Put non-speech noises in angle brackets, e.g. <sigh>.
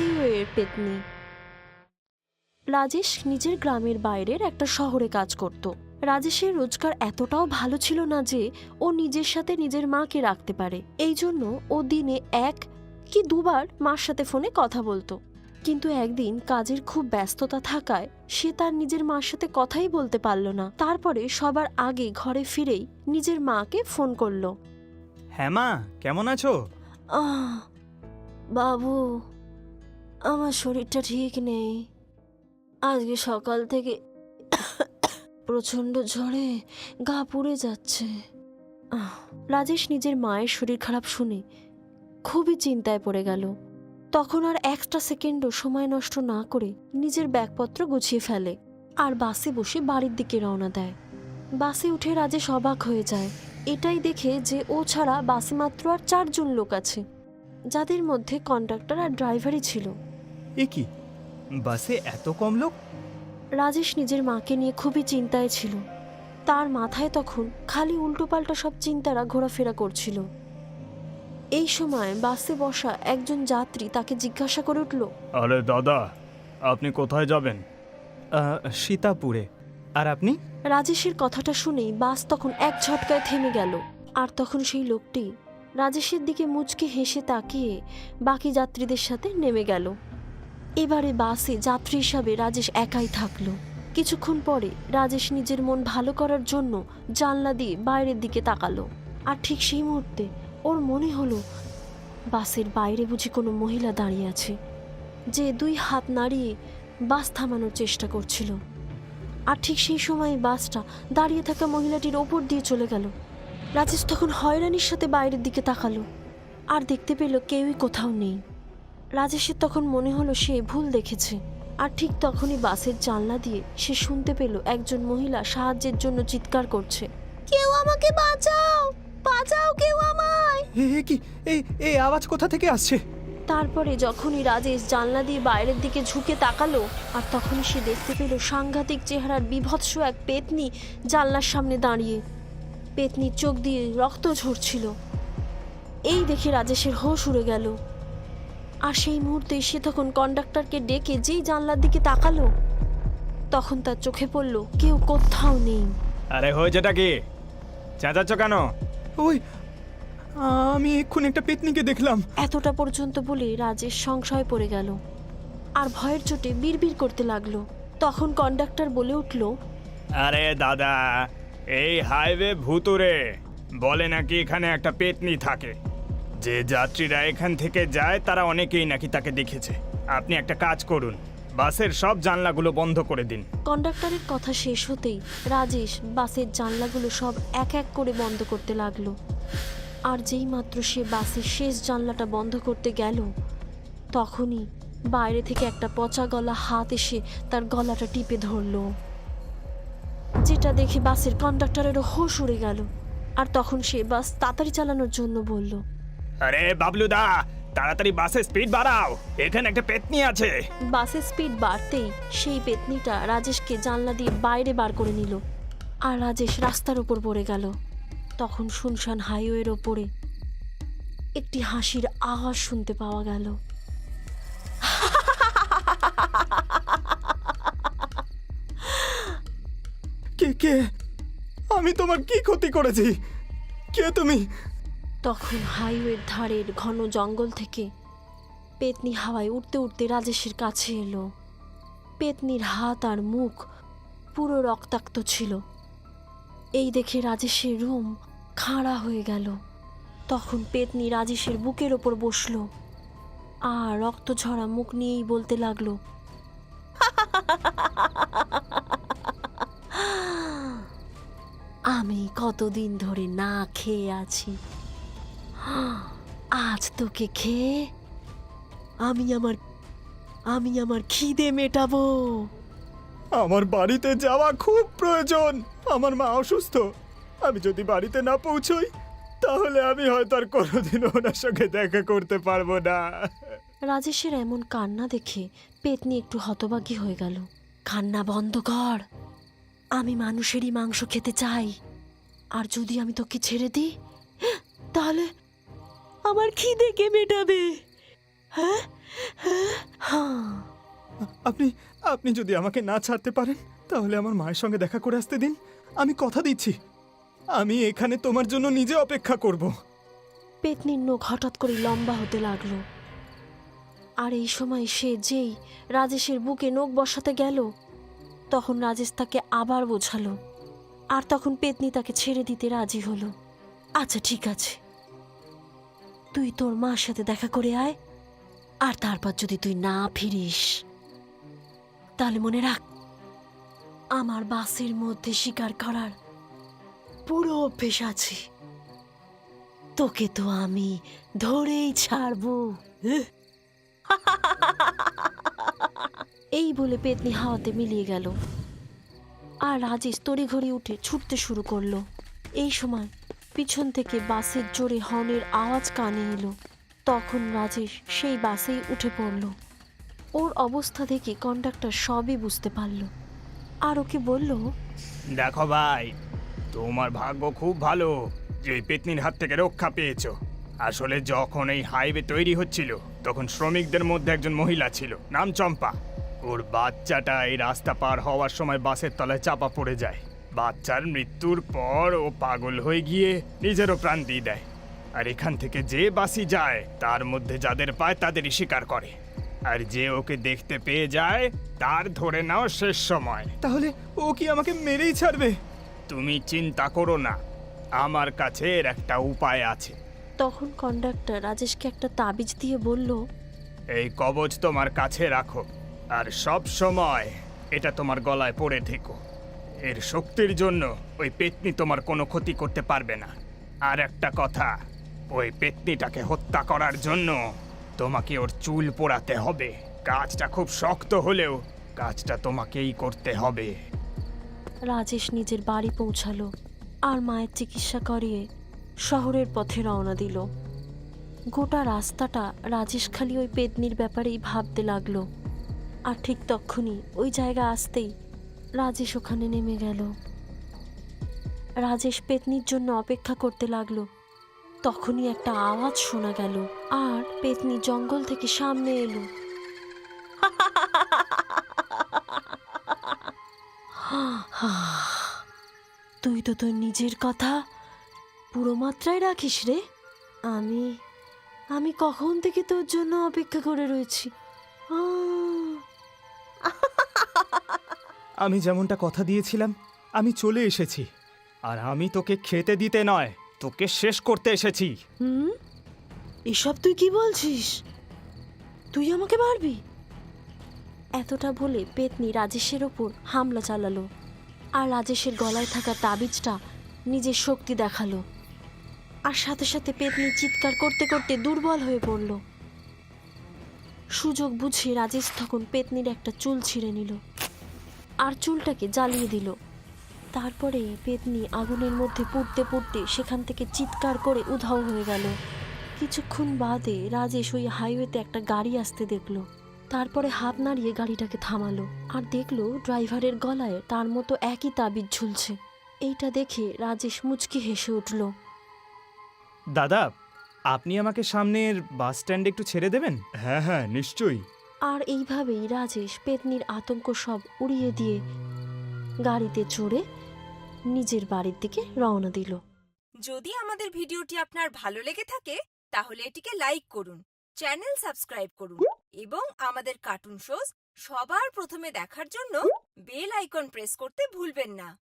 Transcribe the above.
হাইওয়ের পেতনি। রাজেশ নিজের গ্রামের বাইরের একটা শহরে কাজ করত। রাজেশের রোজগার এতটাও ভালো ছিল না যে ও নিজের সাথে নিজের মাকে রাখতে পারে। এই জন্য ও দিনে এক কি দুবার মার সাথে ফোনে কথা বলতো। কিন্তু একদিন কাজের খুব ব্যস্ততা থাকায় সে তার নিজের মার সাথে কথাই বলতে পারল না। তারপরে সবার আগে ঘরে ফিরেই নিজের মাকে ফোন করল। হ্যাঁ মা কেমন আছো? আহ বাবু আমার শরীরটা ঠিক নেই। আজকে সকাল থেকে প্রচণ্ড ঝড়ে গা পুড়ে যাচ্ছে। রাজেশ নিজের মায়ের শরীর খারাপ শুনে খুবই চিন্তায় পড়ে গেল। তখন আর একটা সেকেন্ডও সময় নষ্ট না করে নিজের ব্যাগপত্র গুছিয়ে ফেলে আর বাসে বসে বাড়ির দিকে রওনা দেয়। বাসে উঠে রাজেশ অবাক হয়ে যায়। এটাই দেখে যে ও ছাড়া বাসে মাত্র আর চারজন লোক আছে, যাদের মধ্যে কন্ডাক্টর আর ড্রাইভারই ছিল। এ কি? বাসে এত কম লোক? রাজেশ নিজের মাকে নিয়ে খুবই চিন্তায় ছিল। তার মাথায় তখন খালি উল্টোপাল্টা সব চিন্তারা ঘোরাফেরা করছিল। এই সময় বাসে বসা একজন যাত্রী তাকে জিজ্ঞাসা করে উঠল আরে দাদা আপনি কোথায় যাবেন? সীতাপুরে। আর আপনি? রাজেশের কথাটা শুনেই বাস তখন এক ঝটকায় থেমে গেল। আর তখন সেই লোকটি রাজেশের দিকে মুচকে হেসে তাকিয়ে বাকি যাত্রীদের সাথে নেমে গেল। এবারে বাসে যাত্রী হিসাবে রাজেশ একাই থাকল। কিছুক্ষণ পরে রাজেশ নিজের মন ভালো করার জন্য জানলা দিয়ে বাইরের দিকে তাকালো। আর ঠিক সেই মুহূর্তে ওর মনে হলো, বাসের বাইরে বুঝি কোনো মহিলা দাঁড়িয়ে আছে, যে দুই হাত নাড়িয়ে বাস থামানোর চেষ্টা করছিল। আর ঠিক সেই সময় বাসটা দাঁড়িয়ে থাকা মহিলাটির ওপর দিয়ে চলে গেল। রাজেশ তখন হয়রানির সাথে বাইরের দিকে তাকালো। আর দেখতে পেল কেউই কোথাও নেই। রাজেশের তখন মনে হলো সে ভুল দেখেছে। আর ঠিক তখনই বাসের জানলা দিয়ে সে শুনতে পেল একজন মহিলা সাহায্যের জন্য চিৎকার করছে। কেউ আমাকে বাঁচাও! বাঁচাও কেউ আমায়! এ কি? এই এই আওয়াজ কোথা থেকে আসছে? তারপরে যখনই রাজেশ জানলা দিয়ে বাইরের দিকে ঝুঁকে তাকালো আর তখনই সে দেখতে পেল সাংঘাতিক চেহারার বিভৎস এক পেতনি জানলার সামনে দাঁড়িয়ে। পেতনির চোখ দিয়ে রক্ত ঝরছিল। এই দেখে রাজেশের হোশ উড়ে গেল। আর সেই মুহূর্তে সে তখন কন্ডাক্টরকে ডেকে যেই জানলার দিকে তাকালো তখন তার চোখে পড়ল কেউ কোথাও নেই। আরে হয়েছেটা কি? চেঁচাচ্ছ কেন? ওই আমি এক্ষুনি একটা পেতনিকে দেখলাম। এতটা পর্যন্ত বলে রাজেশ সংশয় পড়ে গেল। আর ভয়ের চোটে বিড়বিড় করতে লাগল। তখন কন্ডাক্টর বলে উঠল আরে দাদা এই হাইওয়ে ভুতুরে বলে নাকি এখানে একটা পেতনি থাকে। যে যাত্রীরা এখান থেকে যায়, তারা অনেকেই নাকি তাকে দেখেছে। আপনি একটা কাজ করুন, বাসের সব জানলাগুলো বন্ধ করে দিন। কন্ডাক্টরের কথা শেষ হতেই রাজেশ বাসের জানলাগুলো সব এক এক করে বন্ধ করতে লাগল। আর যেই মাত্র সে বাসের শেষ জানলাটা বন্ধ করতে গেল, তখনই বাইরে থেকে একটা পচা গলা হাত এসে তার গলাটা টিপে ধরলো। যেটা দেখে বাসের কন্ডাক্টরেরও হোশ উড়ে গেল। আর তখন সে বাস তাড়াতাড়ি চালানোর জন্য বলল আরে বাবলুদা তাড়াতাড়ি বাসের স্পিড বাড়াও। এখানে একটা পেতনি আছে। বাসের স্পিড বাড়তেই সেই পেতনিটা রাজেশকে জানলা দিয়ে বাইরে বার করে নিল আর রাজেশ রাস্তার ওপর পড়ে গেল। তখন শুনশান হাইওয়ের ওপরে একটি হাসির আওয়াজ শুনতে পাওয়া গেল। কে কে? আমি তোমার কি ক্ষতি করেছি? কে তুমি? তখন হাইওয়ের ধারের ঘন জঙ্গল থেকে পেতনি হাওয়ায় উঠতে উঠতে রাজেশের কাছে এলো। পেতনির হাত আর মুখ পুরো রক্তাক্ত ছিল। এই দেখে রাজেশের রুম খাড়া হয়ে গেল। তখন পেতনি রাজেশের বুকের ওপর বসল আর রক্ত ঝরা মুখ নিয়েই বলতে লাগল, আমি কতদিন ধরে না খেয়ে আছি। আজ তোকে খেয়ে আমি আমার আমি আমার খিদে মেটাবো। আমার বাড়িতে যাওয়া খুব প্রয়োজন। আমার মা অসুস্থ। আমি যদি বাড়িতে না পৌঁছই তাহলে আমি হয়তো আর কোনোদিন ওনার সঙ্গে দেখা করতে পারব না। রাজেশের এমন কান্না দেখে পেতনি একটু হতবাগী হয়ে গেল। কান্না বন্ধ কর। আমি মানুষেরই মাংস খেতে চাই। আর যদি আমি তোকে ছেড়ে দিই তাহলে আমার খিদে কে মেটাবে? হ্যাঁ? হ্যাঁ? আপনি আপনি যদি আমাকে না ছাড়তে পারেন তাহলে আমার মায়ের সঙ্গে দেখা করে আসতে দিন। আমি কথা দিচ্ছি। আমি এখানে তোমার জন্য নিজে অপেক্ষা করব। পেতনির নখ হঠাৎ করে লম্বা হতে লাগল। আর এই সময় সে যেই রাজেশের বুকে নখ বসাতে গেল তখন রাজেশ তাকে আবার বোঝালো। আর তখন পেতনি তাকে ছেড়ে দিতে রাজি হলো। আচ্ছা ঠিক আছে। তুই তোর মার সাথে দেখা করে আয়, আর তারপর যদি তুই না ফিরিস, তাহলে মনে রাখ, আমার বাসের মধ্যে শিকার করার পুরো অভ্যেস আছে। তোকে তো আমি ধরেই ছাড়বো। এই বলে পেতনি হাওয়াতে মিলিয়ে গেল, আর রাজেশ তড়িঘড়ি উঠে ছুটতে শুরু করল। এই সময় পিছন থেকে বাসের জোরে হর্নের আওয়াজ কানে এলো। তখন রাজেশ সেই বাসেই উঠে পড়ল। ওর অবস্থা দেখে কন্ডাক্টর সবই বুঝতে পারল। আর ওকে বলল, দেখো ভাই, তোমার ভাগ্য খুব ভালো যে পেতনির হাত থেকে রক্ষা পেয়েছ। আসলে যখন এই হাইওয়ে তৈরি হচ্ছিল, তখন শ্রমিকদের মধ্যে একজন মহিলা ছিল, নাম চম্পা। ওর বাচ্চাটা এই রাস্তা পার হওয়ার সময় বাসের তলায় চাপা পড়ে যায়। বাচ্চার মৃত্যুর পর ও পাগল হয়ে গিয়ে নিজেরও প্রাণ দিয়ে দেয়। আর এখান থেকে যে বাসি যায় তার মধ্যে যাদের পায় তাদেরই স্বীকার করে। আর যে ওকে দেখতে পেয়ে যায় তার ধরে নাও শেষ সময়। তাহলে ও কি আমাকে মেরেই ছাড়বে? তুমি চিন্তা করো না আমার কাছে এর একটা উপায় আছে। তখন কন্ডাক্টর রাজেশকে একটা তাবিজ দিয়ে বলল এই কবচ তোমার কাছে রাখো আর সব সময় এটা তোমার গলায় পড়ে থেকো। এর শক্তির জন্য ওই পেতনি তোমার কোনো ক্ষতি করতে পারবে না। আর একটা কথা, ওই পেতনিটাকে হত্যা করার জন্য তোমাকে ওর চুল পোড়াতে হবে। কাজটা খুব শক্ত হলেও কাজটা তোমাকেই করতে হবে। রাজেশ নিজের বাড়ি পৌঁছালো, আর মায়ের চিকিৎসা করিয়ে শহরের পথে রওনা দিল। গোটা রাস্তাটা রাজেশ খালি ওই পেতনির ব্যাপারেই ভাবতে লাগল। আর ঠিক তক্ষুনি ওই জায়গা আসতেই রাজেশ ওখানে নেমে গেল। রাজেশ পেতনির জন্য অপেক্ষা করতে লাগল। তখনই একটা আওয়াজ শোনা গেল আর পেতনি জঙ্গল থেকে সামনে এলো। <laughs> তুই তো তোর নিজের কথা পুরো মাত্রায় রাখিস রে। আমি আমি কখন থেকে তোর জন্য অপেক্ষা করে রয়েছি? <laughs> আমি যেমনটা কথা দিয়েছিলাম, আমি চলে এসেছি। আর আমি তোকে খেতে দিতে নয়, তোকে শেষ করতে এসেছি। হুম? এসব তুই কি বলছিস? তুই আমাকে মারবি? এতটা বলে পেতনি রাজেশের ওপর হামলা চালালো। আর রাজেশের গলায় থাকা তাবিজটা নিজের শক্তি দেখাল। আর সাথে সাথে পেতনি চিৎকার করতে করতে দুর্বল হয়ে পড়ল। সুযোগ বুঝে রাজেশ তখন পেতনির একটা চুল ছিঁড়ে নিল। আর চুলটাকে জ্বালিয়ে দিল। তারপরে পেতনি আগুনের মধ্যে পুড়তে পুড়তে সেখান থেকে চিৎকার করে উধাও হয়ে গেল। কিছুক্ষণ বাদে রাজেশ ওই হাইওয়েতে একটা গাড়ি আসতে দেখল। তারপরে হাত নাড়িয়ে গাড়িটাকে থামালো আর দেখল ড্রাইভারের গলায় তার মতো একই তাবিজ ঝুলছে। এইটা দেখে রাজেশ মুচকি হেসে উঠল। দাদা আপনি আমাকে সামনের বাস স্ট্যান্ডে একটু ছেড়ে দেবেন? হ্যাঁ হ্যাঁ নিশ্চয়ই। আর এইভাবেই রাজেশ পেতনির আতঙ্ক সব উড়িয়ে দিয়ে গাড়িতে চড়ে নিজের বাড়ির দিকে রওনা দিল। যদি আমাদের ভিডিওটি আপনার ভালো লেগে থাকে, তাহলে এটিকে লাইক করুন, চ্যানেল সাবস্ক্রাইব করুন এবং আমাদের কার্টুন শোজ সবার প্রথমে দেখার জন্য বেল আইকন প্রেস করতে ভুলবেন না।